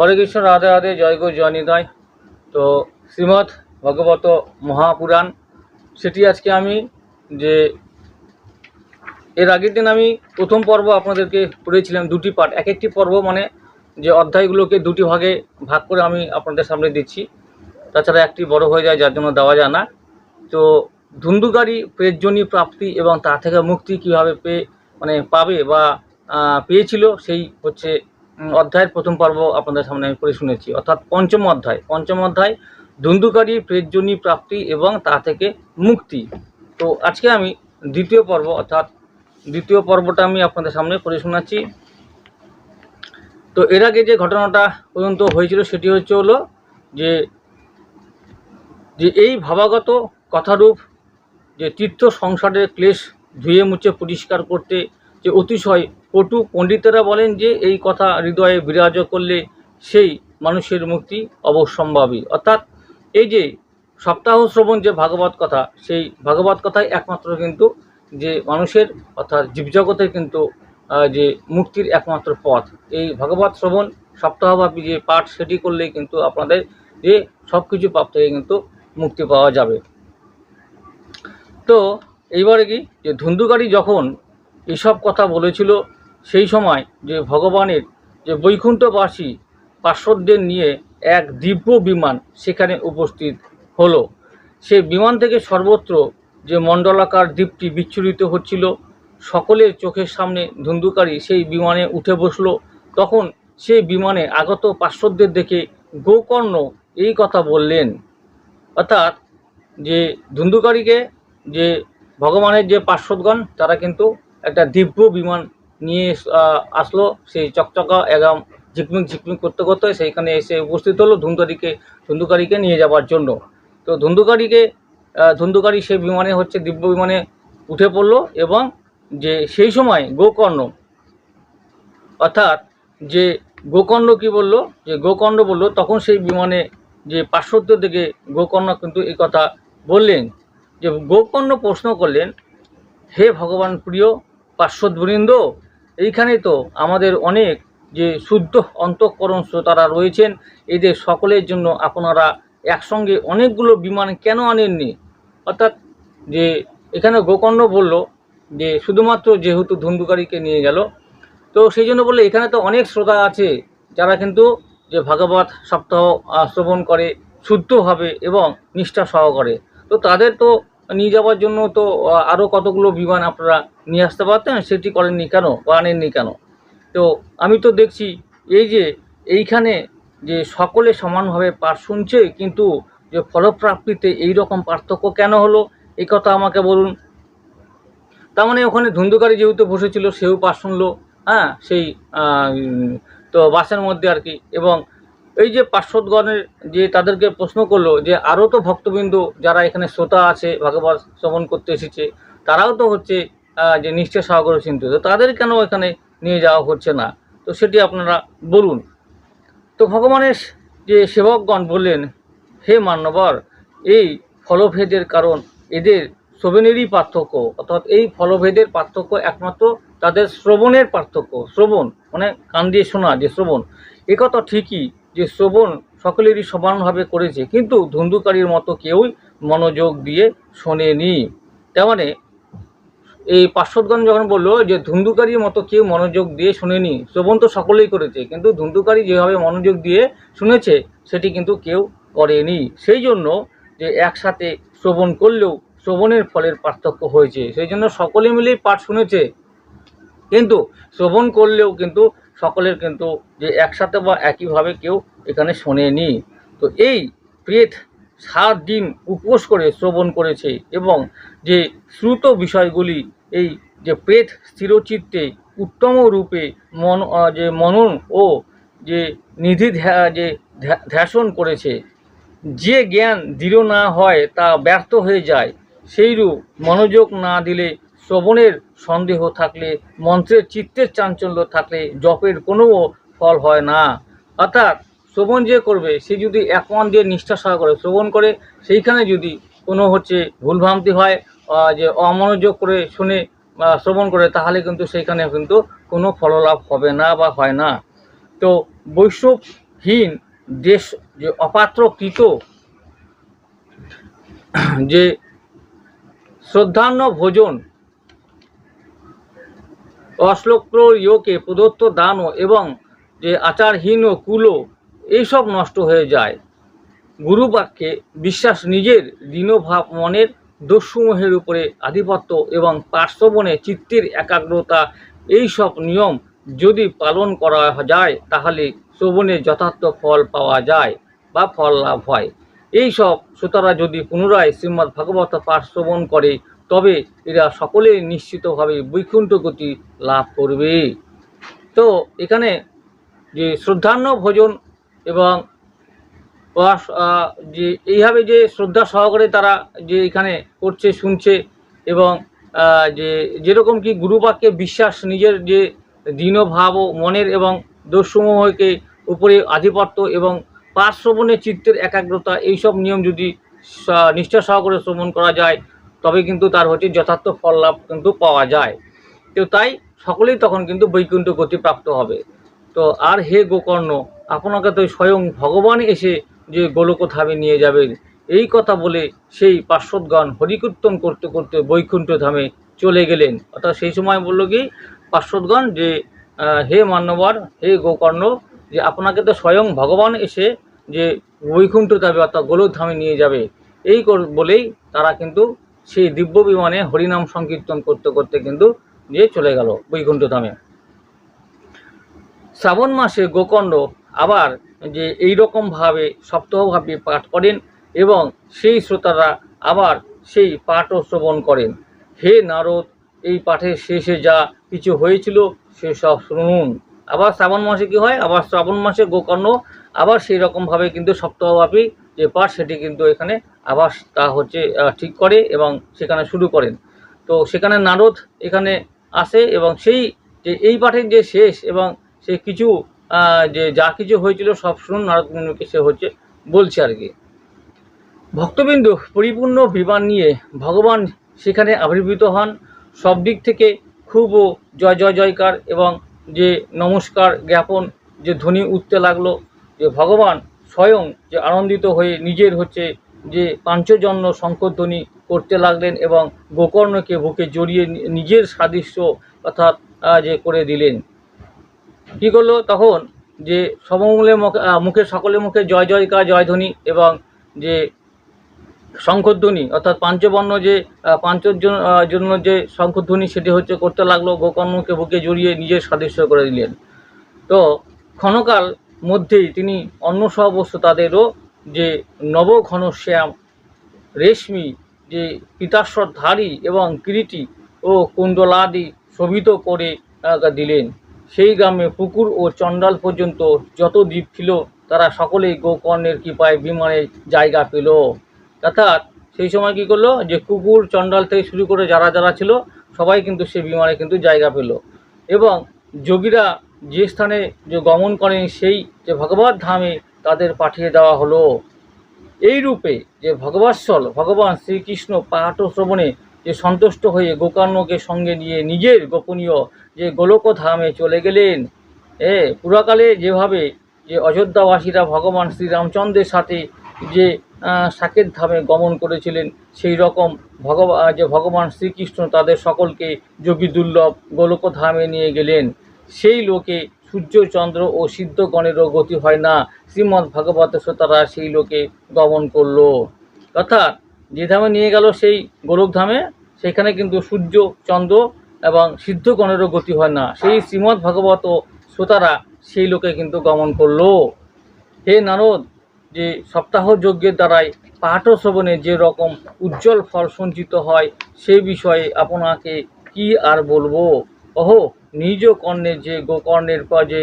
হরে কৃষ্ণ রাধে রাধে, জয় গো জয় নিতাই। তো শ্রীমৎ ভগবত মহাপুরাণ, সেটি আজকে আমি যে এর আগের দিন আমি প্রথম পর্ব আপনাদেরকে পড়েছিলাম দুটি পার্ট এক একটি পর্ব মানে যে অধ্যায়গুলোকে দুটি ভাগে ভাগ করে আমি আপনাদের সামনে দিচ্ছি। তাছাড়া একটি বড় হয়ে যায়, যার জন্য দেওয়া যায় না। তো ধুন্দুকারী প্রেজনী প্রাপ্তি এবং তা থেকে মুক্তি কীভাবে পেয়ে মানে পাবে বা পেয়েছিল, সেই হচ্ছে অধ্যায়ের প্রথম পর্ব আপনাদের সামনে আমি পড়ে শুনেছি। অর্থাৎ পঞ্চম অধ্যায়। পঞ্চম অধ্যায়, ধুন্দুকারী প্রেজনী প্রাপ্তি এবং তা থেকে মুক্তি। তো আজকে আমি দ্বিতীয় পর্ব, অর্থাৎ দ্বিতীয় পর্বটা আমি আপনাদের সামনে পড়ে শোনাচ্ছি। তো এর আগে যে ঘটনাটা পর্যন্ত হয়েছিল, সেটি হচ্ছে হলো যে যে এই ভাবাগত কথারূপ যে তীর্থ সংসারের ক্লেশ ধুয়ে মুছে পরিষ্কার করতে যে অতিশয় পটু পণ্ডিতেরা বলেন যে এই কথা হৃদয়ে বিরাজ করলে সেই মানুষের মুক্তি অবশ্যম্ভাবী। অর্থাৎ এই যে সপ্তাহ শ্রবণ যে ভাগবত কথা, সেই ভাগবত কথাই একমাত্র কিন্তু যে মানুষের, অর্থাৎ জীবজগতের কিন্তু যে মুক্তির একমাত্র পথ। এই ভাগবত শ্রবণ সপ্তাহব্যাপী যে পাঠ, সেটি করলেই কিন্তু আপনাদের যে সব কিছু পাপ থেকে কিন্তু মুক্তি পাওয়া যাবে। তো এইবারে কি, যে ধুন্দুকারী যখন এসব কথা বলেছিল সেই সময় যে ভগবানের যে বৈকুণ্ঠবাসী পার্শ্বদের নিয়ে এক দিব্য বিমান সেখানে উপস্থিত হলো। সে বিমান থেকে সর্বত্র যে মণ্ডলাকার দ্বীপটি বিচ্ছুরিত হচ্ছিল, সকলের চোখের সামনে ধুন্দুকারী সেই বিমানে উঠে বসল। তখন সেই বিমানে আগত পার্শ্বদের দেখে গোকর্ণ এই কথা বললেন, অর্থাৎ যে ধুন্দুকারীকে যে ভগবানের যে পার্শ্বদগণ, তারা কিন্তু একটা দিব্য বিমান নিয়ে আসলো। সেই চকচকা এগাম ঝিকমিক ঝিকমিক করতে করতে সেইখানে এসে উপস্থিত হলো ধুন্দুকারীকে ধুন্দুকারীকে নিয়ে যাওয়ার জন্য। তো ধুন্দুকারীকে ধুন্দুকারী সেই বিমানে হচ্ছে দিব্য বিমানে উঠে পড়ল এবং যে সেই সময় গোকর্ণ, অর্থাৎ যে গোকর্ণ কি বলল, যে গোকর্ণ বলল, তখন সেই বিমানে যে পার্শ্বত্য থেকে গোকর্ণ কিন্তু এই কথা বললেন। যে গোকর্ণ প্রশ্ন করলেন, হে ভগবান প্রিয় পার্শ্বদবৃন্দ এইখানে তো আমাদের অনেক যে শুদ্ধ অন্তঃকরণ শ্রোতারা রয়েছেন, এদের সকলের জন্য আপনারা একসঙ্গে অনেকগুলো বিমান কেন আনেননি? অর্থাৎ যে এখানে গোকর্ণ বলল যে শুধুমাত্র যেহেতু ধুন্দুকারীকে নিয়ে গেল, তো সেই জন্য বললে এখানে তো অনেক শ্রোতা আছে যারা কিন্তু যে ভাগবত সপ্তাহ শ্রবণ করে, শুদ্ধভাবে এবং নিষ্ঠা সহকারে। তো তাদের তো নিয়ে যাওয়ার জন্য তো আরও কতগুলো বিমান আপনারা নিয়ে আসতে পারতেন? সেটি করেননি কেন? আনেননি কেন? তো আমি তো দেখছি, এই যে এইখানে যে সকলে সমানভাবে পাঠ শুনছে, কিন্তু যে ফলপ্রাপ্তিতে এই রকম পার্থক্য কেন হলো? এই কথা আমাকে বলুন। তার মানে ওখানে ধুন্ধুকারী যেহেতু বসেছিল, সেও পাঠ শুনলো হ্যাঁ? সেই তো বাসের মধ্যে আর কি, এবং এই যে পার্শ্বদগণের যে তাদেরকে প্রশ্ন করল যে আরও তো ভক্তবৃন্দ যারা এখানে শ্রোতা আছে ভাগবত শ্রবণ করতে এসেছে, তারাও তো হচ্ছে যে নিষ্ঠা সাগর চিন্তিত তো তাদের কেন এখানে নিয়ে যাওয়া হচ্ছে না? তো সেটি আপনারা বলুন। তো ভগবানের যে সেবকগণ বললেন, হে মান্যবর, এই ফলভেদের কারণ এদের শ্রবণেরই পার্থক্য, অর্থাৎ এই ফলভেদের পার্থক্য একমাত্র তাদের শ্রবণের পার্থক্য। শ্রবণ মানে কান দিয়ে শোনা যে শ্রবণ, এ কথা ঠিকই যে শ্রবণ সকলেরই সমানভাবে করেছে, কিন্তু ধুন্ধুকারীর মতো কেউই মনোযোগ দিয়ে শোনেনি। তার মানে এই পার্শ্বদগণ যখন বলল যে ধুন্ধুকারীর মতো কেউ মনোযোগ দিয়ে শুনেনি, শ্রবণ তো সকলেই করেছে, কিন্তু ধুন্ধুকারী যেভাবে মনোযোগ দিয়ে শুনেছে, সেটি কিন্তু কেউ করেনি। সেই জন্য যে একসাথে শ্রবণ করলেও শ্রবণের ফলের পার্থক্য হয়েছে, সেই জন্য সকলে মিলেই পাঠ শুনেছে। কিন্তু শ্রবণ করলেও কিন্তু সকলের কিন্তু যে একসাথে বা একইভাবে কেউ এখানে শোনেনি। তো এই প্রেত সাত দিন উপোস করে শ্রবণ করেছে এবং যে শ্রুত বিষয়গুলি, এই যে প্রেত স্থিরচিত্তে উত্তম রূপে মন যে মনন ও যে নিধি যে ধ্যা- ধ্যাসন করেছে, যে জ্ঞান দৃঢ় না হয় তা ব্যর্থ হয়ে যায়, সেইরূপ মনোযোগ না দিলে শ্রবণের সন্দেহ থাকলে, মন্ত্রের চিত্তের চাঞ্চল্য থাকলে জপের কোনো ফল হয় না। অর্থাৎ শ্রবণ যে করবে, সে যদি এক মন দিয়ে নিষ্ঠা সহ করে শ্রবণ করে, সেইখানে যদি কোনো হচ্ছে ভুলভ্রান্তি হয় যে অমনোযোগ করে শুনে শ্রবণ করে, তাহলে কিন্তু সেইখানে কিন্তু কোনো ফললাভ হবে না বা হয় না। তো বৈষ্ণব হীন দেশ যে অপাত্রকৃত, যে শ্রদ্ধান্য ভোজন অশ্লোক্র ইয়োকে প্রদত্ত দানও এবং যে আচারহীন ও কুলো এইসব নষ্ট হয়ে যায়। গুরুবাক্যে বিশ্বাস নিজের দীনভাব মনের দস্যুমোহের উপরে আধিপত্য এবং পার্শ্ববনে চিত্তের একাগ্রতা এই সব নিয়ম যদি পালন করা যায়, তাহলে শ্রবণে যথার্থ ফল পাওয়া যায় বা ফল লাভ হয়। এই সব শ্রোতারা যদি পুনরায় শ্রীমদ্ ভাগবত পাঠ শ্রবণ করে তবে এরা সকলে নিশ্চিতভাবে বৈকুণ্ঠ গতি লাভ করবে। তো এখানে যে শ্রদ্ধান্য ভোজন এবং যে এইভাবে যে শ্রদ্ধা সহকারে তারা যে এখানে করছে, শুনছে এবং যে যেরকম কি গুরুবাক্যে বিশ্বাস নিজের যে দীনভাব ও মনের এবং দোষসমূহকে উপরে আধিপত্য এবং পার্শ্ববনে চিত্তের একাগ্রতা, এইসব নিয়ম যদি নিষ্ঠা সহকারে শ্রবণ করা যায় তবে কিন্তু তার হচ্ছে যথার্থ ফল লাভ কিন্তু পাওয়া যায়। তো তাই সকলেই তখন কিন্তু বৈকুণ্ঠ গতি প্রাপ্ত হবে। তো আর হে গোকর্ণ, আপনাকে তো স্বয়ং ভগবান এসে যে গোলকধামে নিয়ে যাবেন, এই কথা বলে সেই পার্শ্বদগণ হরিকীর্তন করতে করতে বৈকুণ্ঠ ধামে চলে গেলেন। অর্থাৎ সেই সময় বলল কি, পার্শ্বদগণ যে হে মান্যবর, হে গোকর্ণ, যে আপনাকে তো স্বয়ং ভগবান এসে যে বৈকুণ্ঠ ধামে অর্থাৎ গোলকধামে নিয়ে যাবে, এই বলেই তারা কিন্তু সেই দিব্য বিমানে হরিনাম সংকীর্তন করতে করতে কিন্তু নিয়ে চলে গেল বৈকুণ্ঠ ধামে। শ্রাবণ মাসে গোকর্ণ আবার যে এই রকমভাবে সপ্তাহভাবে পাঠ করেন এবং সেই শ্রোতারা আবার সেই পাঠও শ্রবণ করেন। হে নারদ, এই পাঠের শেষে যা কিছু হয়েছিল সেসব শুনুন। আবার শ্রাবণ মাসে কি হয়? আবার শ্রাবণ মাসে গোকর্ণ আবার সেই রকমভাবে কিন্তু সপ্তাহব্যাপী যে পাঠ সেটি কিন্তু এখানে আবার তা হচ্ছে ঠিক করে এবং সেখানে শুরু করেন। তো সেখানে নারদ এখানে আসে এবং সেই যে এই পাঠের যে শেষ এবং সে কিছু যে যা কিছু হয়েছিল সব শুনুন, নারদ মুনিকে সে হচ্ছে বলছে আর কি। ভক্তবিন্দু, পরিপূর্ণ বিমান নিয়ে ভগবান সেখানে আবির্ভূত হন। সব দিক থেকে খুব জয় জয় জয়কার এবং যে নমস্কার জ্ঞাপন, যে ধ্বনি উঠতে লাগল যে ভগবান স্বয়ং যে আনন্দিত হয়ে নিজের হচ্ছে যে পাঞ্চজন্য শঙ্করধ্বনি করতে লাগলেন এবং গোকর্ণকে বুকে জড়িয়ে নিজের সাদৃশ্য অর্থাৎ যে করে দিলেন। কী করল তখন? যে সমমূলে মুখে সকলের মুখে জয় জয়কার জয়ধ্বনি এবং যে শঙ্খধ্বনি অর্থাৎ পাঞ্চবর্ণ যে পাঞ্চর জন- জন্য যে শঙ্খধ্বনি সেটি হচ্ছে করতে লাগল, গোকর্ণকে বুকে জড়িয়ে নিজের সাদৃশ্য করে দিলেন। তো ক্ষণকাল মধ্যেই তিনি অন্য সহবস্ত তাদেরও যে নব ঘনশ্যাম রেশমি, যে পিতাশ্বরধারী এবং কিরীটি ও কুণ্ডলাদি শোভিত করে দিলেন। সেই গ্রামে পুকুর ও চণ্ডাল পর্যন্ত যত দ্বীপ ছিল, তারা সকলেই গোকর্ণের কৃপায় বিমানে জায়গা পেল। অর্থাৎ সেই সময় কী করল? যে কুকুর, চণ্ডাল থেকে শুরু করে যারা যারা ছিল, সবাই কিন্তু সে বিমানে কিন্তু জায়গা পেল। এবং যোগীরা যে স্থানে যে গমন করেন, সেই যে ভগবত ধামে তাদের পাঠিয়ে দেওয়া হলো। এই রূপে যে ভগবৎসল, ভগবান শ্রীকৃষ্ণ পাঠ শ্রবণে যে সন্তুষ্ট হয়ে গোকর্ণকে সঙ্গে নিয়ে নিজের গোপনীয় যে গোলক ধামে চলে গেলেন, এ, পুরাকালে যেভাবে যে অযোধ্যাবাসীরা ভগবান শ্রীরামচন্দ্রের সাথে যে সাকেত ধামে গমন করেছিলেন, সেই রকম ভগবান যে ভগবান শ্রীকৃষ্ণ তাদের সকলকে যোগী দুর্লভ গোলক ধামে নিয়ে গেলেন। সেই লোকে সূর্য, চন্দ্র ও সিদ্ধগণেরও গতি হয় না। শ্রীমদ্ ভাগবত শ্রোতারা সেই লোকে গমন করল। অর্থাৎ যে ধামে নিয়ে গেল সেই গোরখধামে সেখানে কিন্তু সূর্য, চন্দ্র এবং সিদ্ধগণেরও গতি হয় না। সেই শ্রীমদ্ ভাগবত শ্রোতারা সেই লোকে কিন্তু গমন করল। হে নারদ, যে সপ্তাহ যজ্ঞের দ্বারাই পাঠ শ্রবণে যে রকম উজ্জ্বল ফল সঞ্চিত হয় সেই বিষয়ে আপনাকে কি আর বলব? ওহো নিজ কর্ণে যে গোকর্ণের পর যে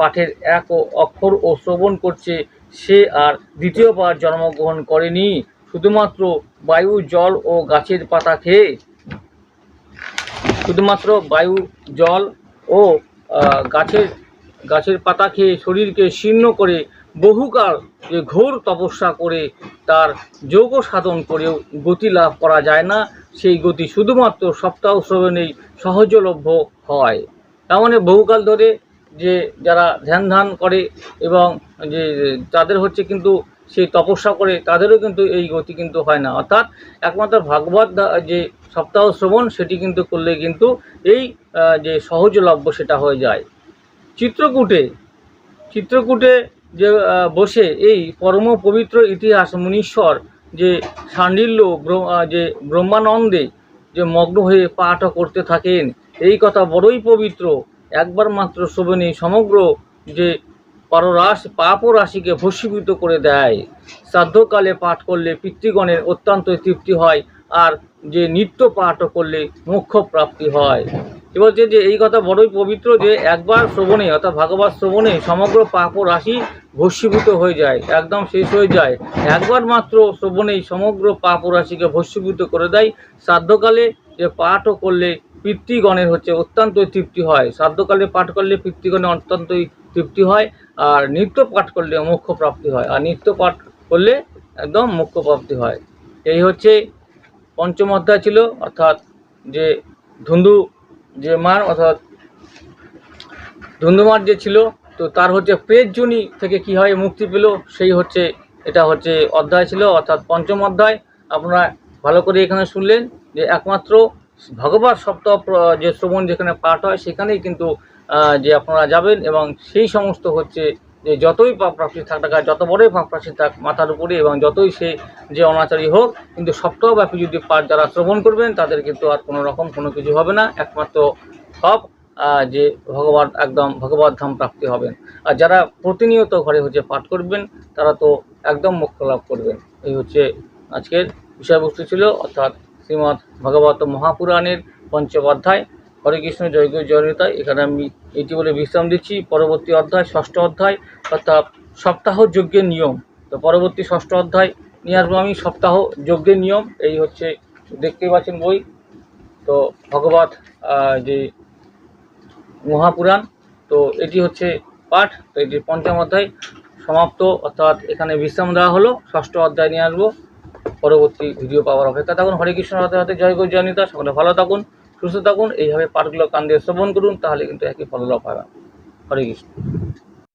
পাঠের এক অক্ষর ও শ্রবণ করছে, সে আর দ্বিতীয়বার জন্মগ্রহণ করেনি, শুধুমাত্র বায়ু, জল ও গাছের পাতা খেয়ে। শুধুমাত্র বায়ু, জল ও গাছের গাছের পাতা খেয়ে শরীরকে শীর্ণ করে বহুকাল যে ঘোর তপস্যা করে তার যোগ সাধন করেও গতি লাভ করা যায় না। সেই গতি শুধুমাত্র সপ্তাহ শ্রবণেই সহজলভ্য হয়। তার মানে বহুকাল ধরে যে যারা ধ্যান ধান করে এবং যে তাদের হচ্ছে কিন্তু সেই তপস্যা করে তাদেরও কিন্তু এই গতি কিন্তু হয় না। অর্থাৎ একমাত্র ভাগবত যে সপ্তাহ শ্রবণ সেটি কিন্তু করলে কিন্তু এই যে সহজলভ্য সেটা হয়ে যায়। চিত্রকূটে চিত্রকূটে যে বসে এই পরম পবিত্র ইতিহাস মুনীশ্বর যে সান্ডিল্য যে ব্রহ্মানন্দে যে মগ্ন হয়ে পাঠ করতে থাকেন, এই কথা বড়ই পবিত্র। একবার মাত্র শ্রবণে সমগ্র যে পররাশ পাপ রাশিকে ভস্মীভূত করে দেয়। শ্রাদ্ধকালে পাঠ করলে পিতৃগণের অত্যন্ত তৃপ্তি হয় আর যে নিত্য পাঠ করলে মোক্ষ প্রাপ্তি হয়। এবার যে, এই কথা বড়ই পবিত্র যে, একবার শ্রবণে অর্থাৎ ভাগবত শ্রবণে সমগ্র পাপ রাশি ভস্মীভূত হয়ে যায়, একদম শেষ হয়ে যায়। একবার মাত্র শ্রবণেই সমগ্র পাপ রাশিকে ভস্মীভূত করে দেয়। শ্রাদ্ধকালে যে পাঠও করলে পিতৃগণের হচ্ছে অত্যন্ত তৃপ্তি হয়। শ্রাদ্ধকালে পাঠ করলে পিতৃগণের অত্যন্তই তৃপ্তি হয় আর নিত্য পাঠ করলে মোক্ষ প্রাপ্তি হয়। আর নিত্য পাঠ করলে একদম মোক্ষ প্রাপ্তি হয়। এই হচ্ছে পঞ্চম অধ্যায় ছিল, অর্থাৎ যে ধুন্দু যে মার, অর্থাৎ ধুন্দুমার যে ছিল তো তার হচ্ছে প্রেতজনি থেকে কি হয় মুক্তি পেল সেই হচ্ছে এটা হচ্ছে অধ্যায় ছিল অর্থাৎ পঞ্চম অধ্যায়। আপনারা ভালো করে এখানে শুনলেন যে একমাত্র ভগবত সপ্তাহ যে শ্রবণ যেখানে পাঠ হয় সেখানেই কিন্তু যে আপনারা যাবেন এবং সেই সমস্ত হচ্ছে যে যতই পাপ প্রাপ্তি থাক কেন, যত বড়ই পাপ প্রাপ্তি থাক মাথার উপরে এবং যতই সে যে অনাচারী হোক কিন্তু সপ্তাহব্যাপী যদি পাঠ যারা শ্রবণ করবেন তাদের কিন্তু আর কোনো রকম কোনো কিছু হবে না একমাত্র সব যে ভগবান একদম ভগবত ধাম প্রাপ্তি হবেন। আর যারা প্রতিনিয়ত ঘরে হচ্ছে পাঠ করবেন, তারা তো একদম মোক্ষ লাভ করবেন। এই হচ্ছে আজকের বিষয়বস্তু ছিল, অর্থাৎ শ্রীমৎ ভগবত মহাপুরাণের পঞ্চম অধ্যায়। হরে কৃষ্ণ, জয় জয়নিতা এখানে আমি এটি বলে বিশ্রাম দিচ্ছি। পরবর্তী অধ্যায়, ষষ্ঠ অধ্যায়, অর্থাৎ সপ্তাহ যজ্ঞের নিয়ম। তো পরবর্তী ষষ্ঠ অধ্যায় নিয়ে আসব আমি, সপ্তাহ যজ্ঞের নিয়ম। এই হচ্ছে, দেখতেই পাচ্ছেন বই। তো ভগবত যে মহাপুরাণ। তো এটি হচ্ছে পাঠ, তো এটি পঞ্চম অধ্যায় সমাপ্ত। অর্থাৎ এখানে বিশ্রাম দেওয়া হলো। ষষ্ঠ অধ্যায় নিয়ে আসব। পরবর্তী ভিডিও পাওয়ার অপেক্ষা থাকুন। হরে কৃষ্ণ হাতে হাতে জয় গুরু জয়নিতা সকলে ভালো থাকুন, সুস্থ থাকুন। এইভাবে পাঠগুলো কান দিয়ে শ্রবণ করুন, তাহলে কিন্তু একই ফললাভ পাবেন। হরে কৃষ্ণ।